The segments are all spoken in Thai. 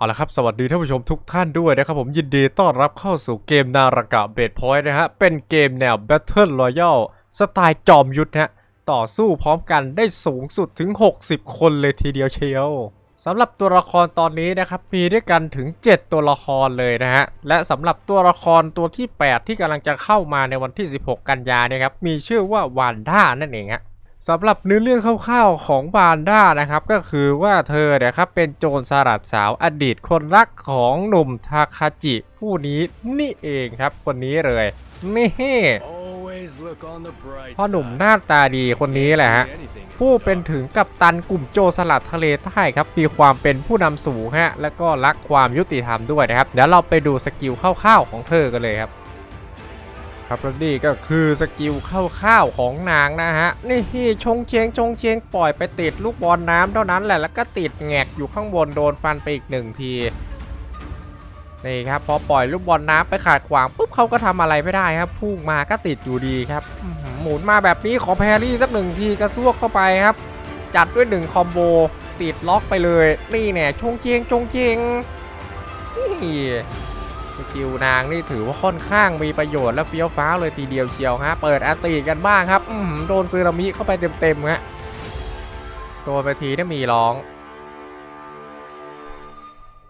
เอาละครับ สวัสดีท่านผู้ชมทุกท่านด้วยนะครับผมยินดีต้อนรับเข้าสู่เกมนารากะเบดพอยต์นะฮะ เป็นเกมแนว Battle Royale สไตล์จอมยุทธฮะต่อสู้พร้อมกันได้สูงสุดถึง 60 คนเลยทีเดียวเชียวสำหรับตัวละครตอนนี้นะครับ มีด้วยกันถึง 7 ตัวละครเลยนะฮะ และสำหรับตัวละครตัวที่ 8 ที่กำลังจะเข้ามาในวันที่ 16 กันยาเนี่ยครับ มีชื่อว่าวานด้านั่นเองฮะ สำหรับเนื้อเรื่องคร่าวๆของบานด้านะครับก็คือว่าเธอเนี่ยครับเป็นโจรสลัดสาวอดีตคนรักของหนุ่มทาคาจิ ผู้นี้นี่เองครับคนนี้เลยนี่พ่อหนุ่มหน้าตาดีคนนี้แหละฮะผู้เป็นถึงกัปตันกลุ่มโจรสลัดทะเลใต้ครับมีความเป็นผู้นำสูงฮะแล้วก็รักความยุติธรรมด้วยนะครับเดี๋ยวเราไปดูสกิลคร่าวๆของเธอกันเลยครับ ครับแล้วนี่ก็คือสกิลข้าวๆของนางนะฮะ นี่ชงเชงชงเชงปล่อยไปติดลูกบอลน้ำเท่านั้นแหละแล้วก็ติดแงกอยู่ข้างบนโดนฟันไปอีกหนึ่งทีนี่ครับพอปล่อยลูกบอลน้ำไปขาดขวางปุ๊บเขาก็ทำอะไรไม่ได้ครับพุ่งมาก็ติดอยู่ดีครับหมุนมาแบบนี้ขอแพรี่สักหนึ่งทีกระซวกเข้าไปครับ จัดด้วยหนึ่งคอมโบติดล็อกไปเลย นี่เนี่ยชงเชงชงเชงนี่ กิลนางนี่ถือว่าค่อนข้างมีประโยชน์และเฟี้ยวฟ้าวเลยทีเดียวเชียวฮะ เปิดอันตีกันบ้างครับ อืโดนซึนามิเข้าไปเต็มๆฮะโดนไปทีนี่มีร้อง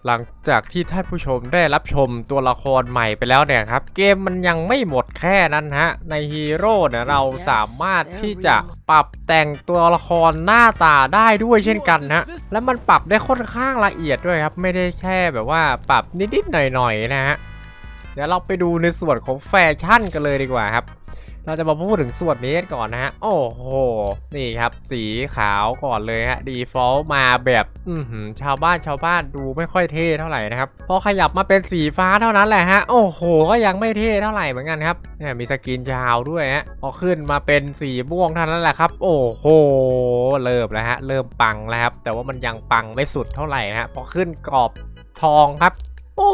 หลังจากที่ท่านผู้ชมได้รับชมตัวละครใหม่ไปแล้วเนี่ยครับ เกมมันยังไม่หมดแค่นั้นฮะ ในฮีโร่เนี่ยเราสามารถที่จะปรับแต่งตัวละครหน้าตาได้ด้วยเช่นกันฮะ แล้วมันปรับได้ค่อนข้างละเอียดด้วยครับ ไม่ได้แค่แบบว่าปรับนิดๆหน่อยๆนะฮะ เดี๋ยวเราไปดูในส่วนของแฟชั่นกันเลยดีกว่าครับ เราจะมาพูดถึงส่วนนี้ก่อนนะฮะ โอ้โห นี่ครับสีขาวก่อนเลยฮะดีฟอลต์มาแบบอือหือชาวบ้านชาวบ้านดูไม่ค่อยเท่เท่าไหร่นะครับพอขยับมาเป็นสีฟ้าเท่านั้นแหละฮะ โอ้โห ก็ยังไม่เท่เท่าไหร่เหมือนกันครับเนี่ยมีสกินชาวด้วยฮะพอขึ้นมาเป็นสีม่วงเท่านั้นแหละครับ โอ้โห เริ่มแล้วฮะ เริ่มปังแล้วครับ แต่ว่ามันยังปังไม่สุดเท่าไหร่นะฮะพอขึ้นกรอบทองครับ โอ้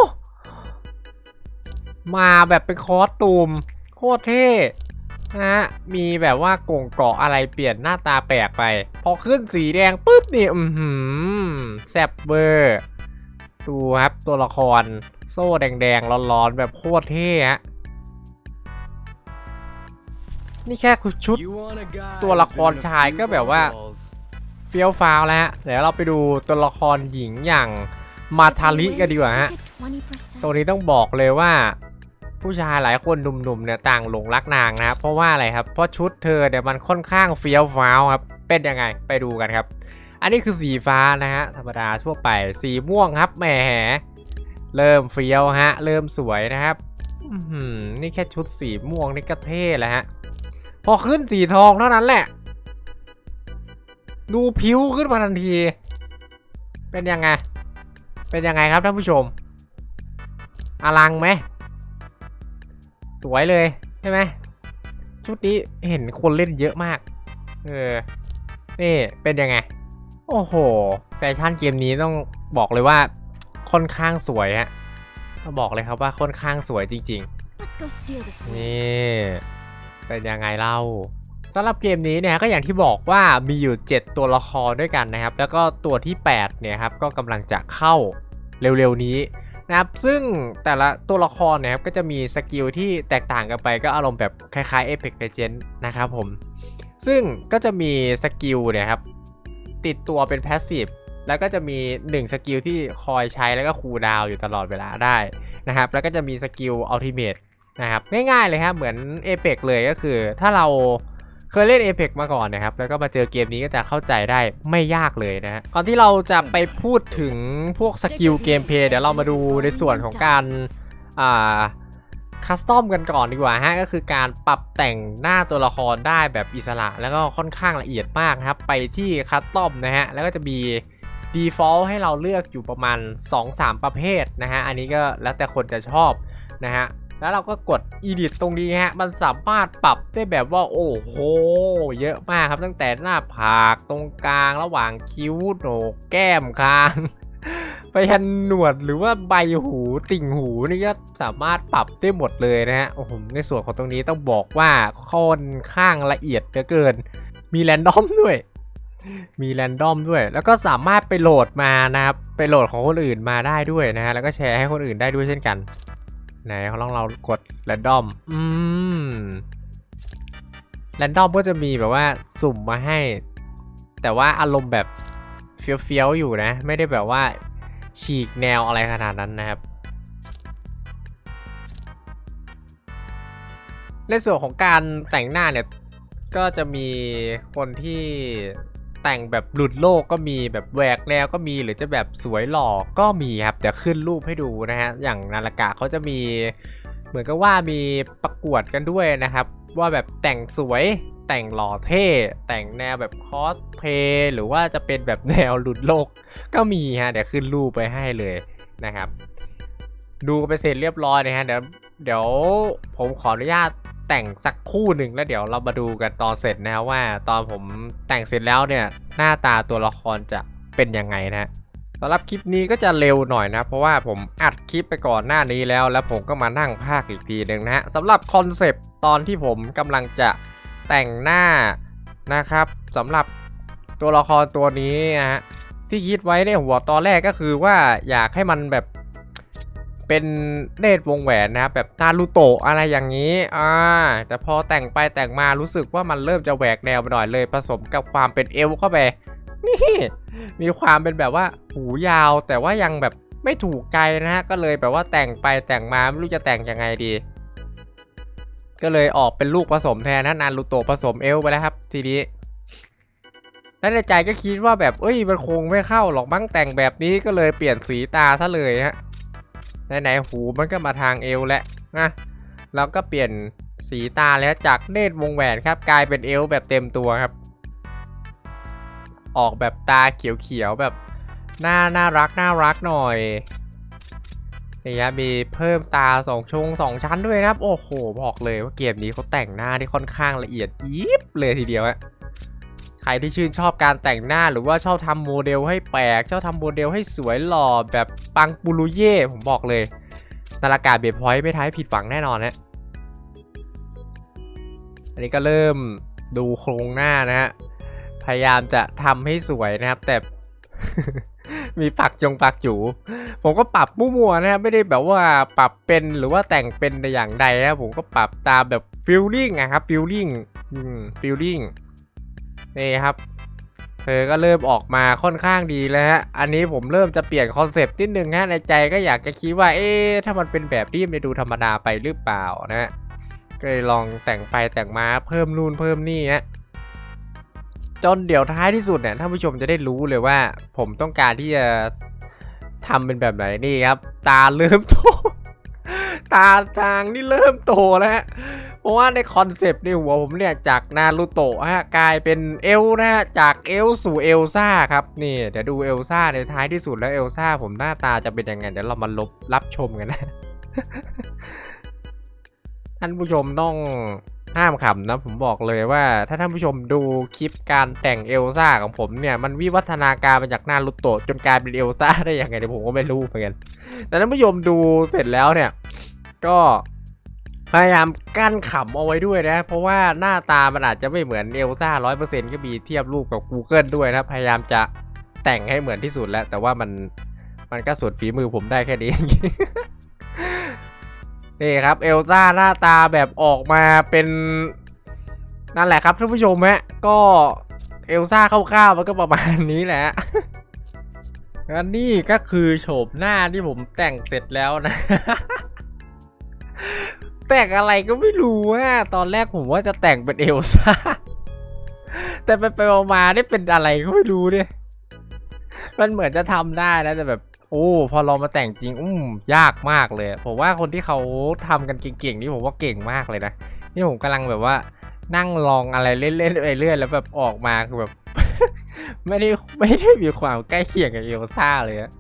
มาแบบเป็นคอสตูม โคตรเท่ นะฮะมีแบบว่ากงเกาะอะไรเปลี่ยนหน้าตาแปลกไป พอขึ้นสีแดงปุ๊บนี่อือหือแซบเบอร์ดูครับตัวละครโซ่แดงๆร้อนๆแบบโคตรเท่ฮะนี่แค่ชุดตัวละครชายก็แบบว่าเฟี้ยวฟ้าวแล้วฮะเดี๋ยวเราไปดูตัวละครหญิงอย่างมาทาริกันดีกว่าฮะตัวนี้ต้องบอกเลยว่า ผู้ชายหลายคนหนุ่มๆเนี่ยต่างหลงรักนางนะครับเพราะว่าอะไรครับเพราะชุดเธอเนี่ยมันค่อนข้างเฟี้ยวฟ้าวครับเป็นยังไงไปดูกันครับ อันนี้คือสีฟ้านะฮะธรรมดาทั่วไปสีม่วงครับแหมเริ่มเฟี้ยวฮะ เริ่มสวยนะครับนี่แค่ชุดสีม่วงนี่ก็เท่แล้วฮะ พอขึ้นสีทองเท่านั้นแหละ ดูผิวขึ้นมาทันที เป็นยังไง เป็นยังไงครับท่านผู้ชม อลังไหม วยเลย ใช่ไหมชุดนี้เห็นคนเล่นเยอะมาก เออ นี่เป็นยังไง โอ้โห แฟชั่นเกมนี้ต้องบอกเลยว่าค่อนข้างสวยฮะต้องบอกเลยครับว่าค่อนข้างสวยจริง ๆ นี่เป็นยังไงเล่าสำหรับเกมนี้เนี่ยก็อย่างที่บอกว่ามีอยู่ 7 ตัวละครด้วยกันนะครับ แล้วก็ตัวที่ 8 เนี่ยครับก็กำลังจะเข้าเร็วๆนี้ นะครับ ซึ่งแต่ละตัวละครเนี่ยครับก็จะมีสกิลที่แตกต่างกันไปก็อารมณ์แบบคล้ายๆ Apex Legends นะครับผม ซึ่งก็จะมีสกิลเนี่ยครับติดตัวเป็น Passive แล้วก็จะมี 1 สกิลที่คอยใช้แล้วก็คูลดาวอยู่ตลอดเวลาได้นะครับ แล้วก็จะมีสกิล Ultimate นะครับง่ายๆเลยครับเหมือน Apex เลยก็คือถ้าเรา เคยเล่น Apex มาก่อนนะครับ แล้วก็มาเจอเกมนี้ก็จะเข้าใจได้ไม่ยากเลยนะฮะก่อนที่เราจะไปพูดถึงพวกสกิลเกมเพลย์เดี๋ยวเรามาดูในส่วนของการอ่าคัสตอมกันก่อนดีกว่าฮะก็คือการปรับแต่งหน้าตัวละครได้แบบอิสระ แล้วก็ค่อนข้างละเอียดมากครับ ไปที่คัสตอมนะฮะ แล้วก็จะมี default ให้เราเลือกอยู่ประมาณ 2-3 ประเภทนะฮะ อันนี้ก็แล้วแต่คนจะชอบนะฮะ แล้วเราก็กด edit ตรงนี้ฮะ มันสามารถปรับได้แบบว่าโอ้โห เยอะมากครับตั้งแต่หน้าผากตรงกลางระหว่างคิ้วโหนกแก้มคาง ไปยันหนวดหรือว่าใบหูติ่งหูนี่ก็สามารถปรับได้หมดเลยนะฮะ โอ้โห ในส่วนของตรงนี้ต้องบอกว่าค่อนข้างละเอียดเหลือเกิน มีแรนดอมด้วยมีแรนดอมด้วย แล้วก็สามารถไปโหลดมานะครับ ไปโหลดของคนอื่นมาได้ด้วยนะฮะ แล้วก็แชร์ให้คนอื่นได้ด้วยเช่นกัน ไหนเขาลองเรากดแรนดอม อืมแรนดอมก็จะมีแบบว่าสุ่มมาให้ แต่ว่าอารมณ์แบบเฟี้ยวๆอยู่นะ ไม่ได้แบบว่า ฉีกแนวอะไรขนาดนั้นนะครับ ในส่วนของการแต่งหน้าเนี่ย ก็จะมีคนที่ แต่งแบบหลุดโลกก็มีแบบแหวกแนวก็มีหรือจะแบบสวยหล่อก็มีครับเดี๋ยวขึ้นรูปให้ดูนะฮะอย่างนาฬิกาเขาจะมี เหมือนกับว่ามีประกวดกันด้วยนะครับ ว่าแบบแต่งสวยแต่งหล่อเท่ แต่งแนวแบบคอสเพย์หรือว่าจะเป็นแบบแนวหลุดโลกก็มีฮะเดี๋ยวขึ้นรูปไปให้เลยนะครับ ดูไปเสร็จเรียบร้อยนะฮะเดี๋ยวเดี๋ยวผมขออนุญาตแต่งสักคู่หนึ่งแล้วเดี๋ยวเรามาดูกันตอนเสร็จนะครับว่า ตอนผมแต่งเสร็จแล้วเนี่ยหน้าตาตัวละครจะเป็นยังไงนะฮะสำหรับคลิปนี้ก็จะเร็วหน่อยนะ เพราะว่าผมอัดคลิปไปก่อนหน้านี้แล้ว แล้วผมก็มานั่งพากอีกทีหนึ่งนะฮะสำหรับคอนเซปต์ตอนที่ผมกำลังจะแต่งหน้านะครับสำหรับตัวละครตัวนี้นะฮะที่คิดไว้ในหัวตอนแรกก็คือว่าอยากให้มันแบบ เป็นเนตรวงแหวนนะครับแบบนารูโตะอะไรอย่างนี้อ่าแต่พอแต่งไปแต่งมารู้สึกว่ามันเริ่มจะแหวกแนวไปหน่อยเลย ผสมกับความเป็นเอลเข้าไปนี่มีความเป็นแบบว่าหูยาวแต่ว่ายังแบบไม่ถูกใจนะฮะก็เลยแบบว่าแต่งไปแต่งมาไม่รู้จะแต่งยังไงดี ก็เลยออกเป็นลูกผสมแทนนะนารูโตะผสมเอลไปแล้วครับ ทีนี้แล้วในใจก็คิดว่าแบบเอ้ยมันคงไม่เข้าหรอกบ้างแต่งแบบนี้ก็เลยเปลี่ยนสีตาซะเลยฮะ ไหนๆหูมันก็มาทางเอวแล้วนะแล้วก็เปลี่ยนสีตาแล้วจากเนตรวงแหวนครับ กลายเป็นเอวแบบเต็มตัวครับ ออกแบบตาเขียวๆแบบหน้าน่ารักน่ารักหน่อยนี่ครับมีเพิ่มตาสองชงสองชั้นด้วยนะครับ โอ้โห บอกเลยว่าเกมนี้เขาแต่งหน้าที่ค่อนข้างละเอียดยิบเลยทีเดียวฮะ ใครที่ชื่นชอบการแต่งหน้าหรือว่าชอบทำโมเดลให้แปลก ชอบทำโมเดลให้สวยหล่อแบบปังปูรุเย่ผมบอกเลยนาฬกาเบรพอยต์ไม่ท้ายผิดหวังแน่นอนนะอันนี้ก็เริ่มดูโครงหน้านะฮะพยายามจะทำให้สวยนะครับ แต่มีปักจงปักอยู่ผมก็ปรับมั่วๆนะครับไม่ได้แบบว่าปรับเป็นหรือว่าแต่งเป็นในอย่างใดนะผมก็ปรับตามแบบฟิลลิ่งอะครับฟิลลิ่งฟิลลิ่ง นี่ครับ เธอก็เริ่มออกมาค่อนข้างดีแล้วฮะ อันนี้ผมเริ่มจะเปลี่ยนคอนเซปต์นิดนึงฮะในใจก็อยากจะคิดว่า เอ๊ะถ้ามันเป็นแบบนี้มันจะดูธรรมดาไปหรือเปล่านะฮะก็เลยลองแต่งไปแต่งมาเพิ่มนู่นเพิ่มนี่ฮะจนเดี๋ยวท้ายที่สุดเนี่ยท่านผู้ชมจะได้รู้เลยว่า ผมต้องการที่จะทำเป็นแบบไหนนี่ครับ ตาเริ่มโต ตาทางนี่เริ่มโตแล้วฮะเพราะว่าในคอนเซปต์ในหัวผมเนี่ยจากนารูโตะฮะกลายเป็นเอลนะฮะจากเอลสู่เอลซ่าครับนี่เดี๋ยวดูเอลซ่าในท้ายที่สุดแล้วเอลซ่าผมหน้าตาจะเป็นยังไงเดี๋ยวเรามาลบรับชมกันนะท่านผู้ชมต้องห้ามขำนะผมบอกเลยว่า ถ้าท่านผู้ชมดูคลิปการแต่งเอลซ่าของผมเนี่ย มันวิวัฒนาการมาจากนารูโตะจนกลายเป็นเอลซ่าได้ยังไงเดี๋ยวผมก็ไม่รู้เหมือนกันแต่ท่านผู้ชมดูเสร็จแล้วเนี่ย ก็พยายามกั้นขำเอาไว้ด้วยนะ เพราะว่าหน้าตามันอาจจะไม่เหมือนเอลซ่าร้อยเปอร์เซ็นต์ก็มีเทียบรูปกับ Google ด้วยนะ พยายามจะแต่งให้เหมือนที่สุดแล้ว แต่ว่ามันมันก็สุดฝีมือผมได้แค่นี้ นี่ครับเอลซ่าหน้าตาแบบออกมาเป็นนั่นแหละครับท่านผู้ชมฮะก็เอลซ่าคร่าวๆมันก็ประมาณนี้แหละและนี่ก็คือโฉมหน้าที่ผมแต่งเสร็จแล้วนะ แต่งอะไรก็ไม่รู้อะตอนแรกผมว่าจะแต่งเป็นเอลซ่า แต่ไปไปมาได้เป็นอะไรก็ไม่รู้เนี่ย มันเหมือนจะทำได้นะแต่แบบโอ้พอเรามาแต่งจริงอุ้มยากมากเลย ผมว่าคนที่เขาทำกันเก่งๆนี่ผมว่าเก่งมากเลยนะนี่ผมกำลังแบบว่า นั่งลองอะไรเล่นๆไปเรื่อยแล้วแบบออกมาคือแบบไม่ได้ไม่ได้มีความใกล้เคียงกับเอลซ่าเลยอะ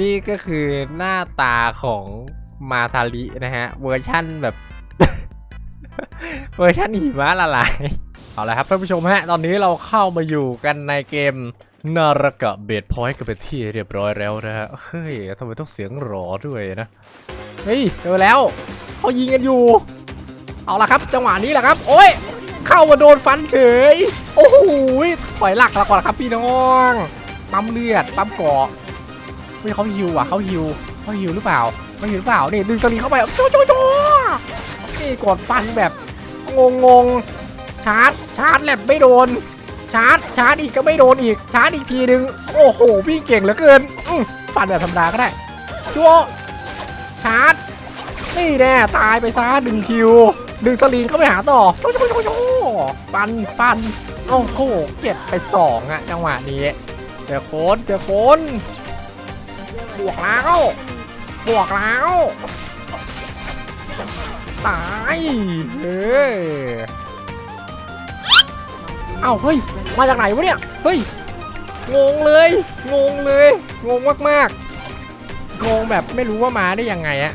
นี่ก็คือหน้าตาของ มาทารินะฮะ เวอร์ชั่นแบบ เวอร์ชันหิมะละลาย เอาละครับท่านผู้ชมฮะ ตอนนี้เราเข้ามาอยู่กันในเกมนารกะเบดพอยต์กันเป็นที่เรียบร้อยแล้วนะฮะ เฮ้ยทำไมต้องเสียงหรอด้วยนะ เฮ้ย เจอแล้ว เขายิงกันอยู่ เอาละครับ จังหวะนี้แหละครับ โอ้ย เข้ามาโดนฟันเฉย โอ้โหถอยหลักล้วก่อนครับพี่น้องปั๊มเลือดปั๊มเกาะเฮ้ยเขาฮิวอะเขาฮิวเขาฮิวหรือเปล่า เขาฮิวหรือเปล่านี่ดึงสลิงเข้าไปโจโจโจนี่กดฟันแบบงงงชาร์จชาร์จแลบไม่โดน ชาร์จชาร์จอีกก็ไม่โดนอีกชาร์จอีกทีนึงโอ้โหพี่เก่งเหลือเกินฟันแบบธรรมดาก็ได้จัวชาร์จนี่แน่ตายไปซะดึงคิว ดึงสลิงเข้าไปหาต่อโจโจโจโจปันปันโอ้โหเก็บไปสองอะจังหวะนี้เจอโคนเจอโคนบวกแล้ว บวกแล้ว ตาย เฮ้ยเอ้าเฮ้ย มาจากไหนวะเนี่ย เฮ้ย งงเลย งงเลย งงมากๆ งงแบบไม่รู้ว่ามาได้ยังไงอะ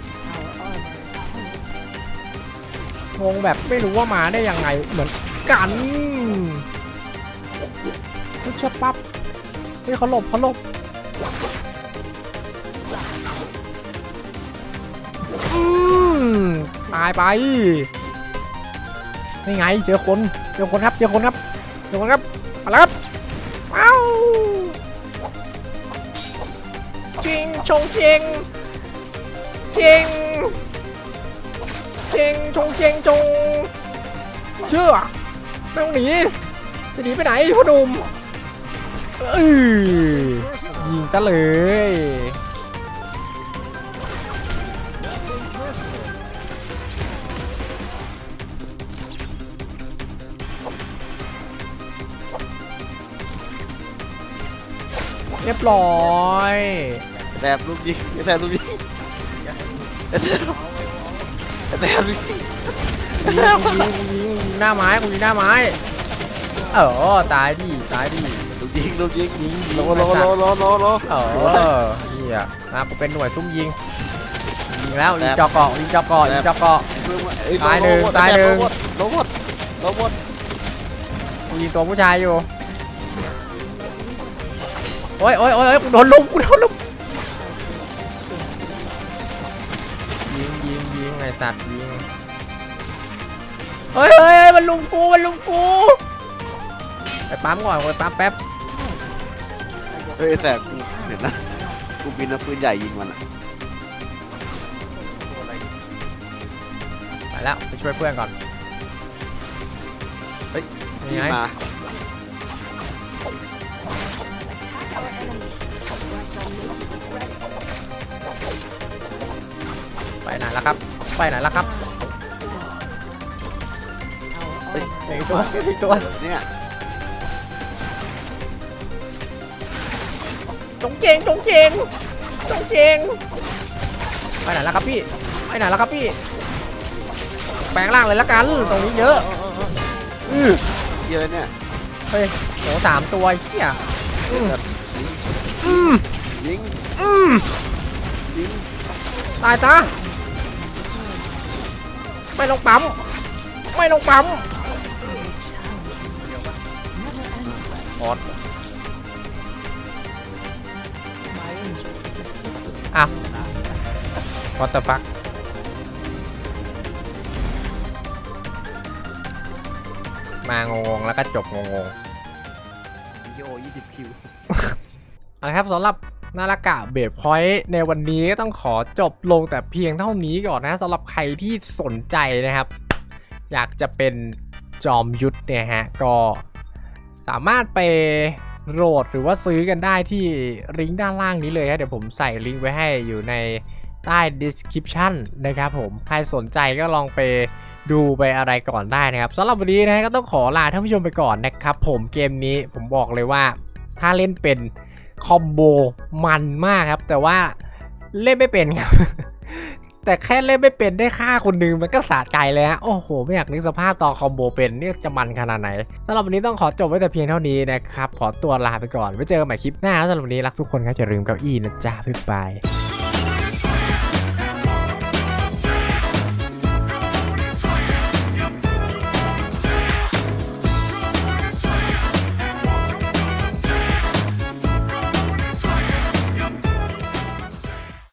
งงแบบไม่รู้ว่ามาได้ยังไงเหมือนกันเฮ้ยชอบปั๊บเฮ้ยเขาหลบเขาหลบ ตายไปนี่ไงเจอคนเจอคนครับเจอคนครับเจอคนครับมาแล้วครับว้าวจิงชงเชงเชงเจงจงเจงจงเชื่อไม่ต้องหนีจะหนีไปไหนพ่อหนุ่มเออยิงซะเลย เรียบร้อยแบบลูกยิงแทนลูกยิงแทนแทนลูกยิงยิงยิงยิงหน้าไม้กูยิงหน้าไม้ เออตายดิตายดิลูกยิงลูกยิงยิงยิงโลโลโลโลโลโลเออเฮียนะกูเป็นหน่วยซุ่มยิงยิงแล้วยิงจอกเกาะยิงจอกเกาะยิงจอกเกาะตายหนึ่งตายหนึ่งโลหมดโลหมดกูยิงตัวผู้ชายอยู่โอ้ยโอ้ยโอ้ยกูโดนลุมกูโดนลุมยิงยิงยิงไอ้สัตว์ยิงเฮ้ยเฮ้ยเฮ้ยมันลุมกูมันลุมกูไปปั๊มก่อนไปปั๊มแป๊บเฮ้ยแต่กูเห็นนะกูบินเอาปืนใหญ่ยิงมันอะไปแล้วไปช่วยเพื่อนก่อนเฮ้ยนี่ยิงไงมา ไปไหนแล้วครับ ไปไหนแล้วครับเฮ้ยอีกตัวอีกตัวเนี่ยจงเจงจงเจงจงเจงไปไหนแล้วครับพี่ ไปไหนแล้วครับพี่ แปลงร่างเลยละกัน ตรงนี้เยอะอื้อเยอะเนี่ย เฮ้ยโหสามตัวเฮียอืมอื มยิงอืมยิงตายตาไม่ลงปั๊มไม่ลงปั๊มอดอะ what the fuck มางงๆแล้วก็จบงงๆโย20คิว เอาละครับสำหรับนาฬกะเบรพอยต์ในวันนี้ก็ต้องขอจบลงแต่เพียงเท่านี้ก่อนนะสำหรับใครที่สนใจนะครับ อยากจะเป็นจอมยุทธเนี่ยฮะก็สามารถไปโหลดหรือว่าซื้อกันได้ที่ลิงก์ด้านล่างนี้เลยฮะเดี๋ยวผมใส่ลิงก์ไว้ให้อยู่ในใต้ description นะครับผม ใครสนใจก็ลองไปดูไปอะไรก่อนได้นะครับสำหรับวันนี้นะก็ต้องขอลาท่านผู้ชมไปก่อนนะครับ ผมเกมนี้ผมบอกเลยว่าถ้าเล่นเป็น คอมโบมันมากครับ แต่ว่าเล่นไม่เป็นครับแต่แค่เล่นไม่เป็นได้ฆ่าคนหนึงมันก็สะใจเลยฮะโอ้โห ไม่อยากนึกสภาพตอนคอมโบเป็นนี่จะมันขนาดไหนสำหรับวันนี้ต้องขอจบไว้แต่เพียงเท่านี้นะครับ ขอตัวลาไปก่อนไว้เจอกันใหม่คลิปหน้าสำหรับวันนี้รักทุกคนครับอย่าลืมเก้าอี้นะจ๊ะบ๊ายบาย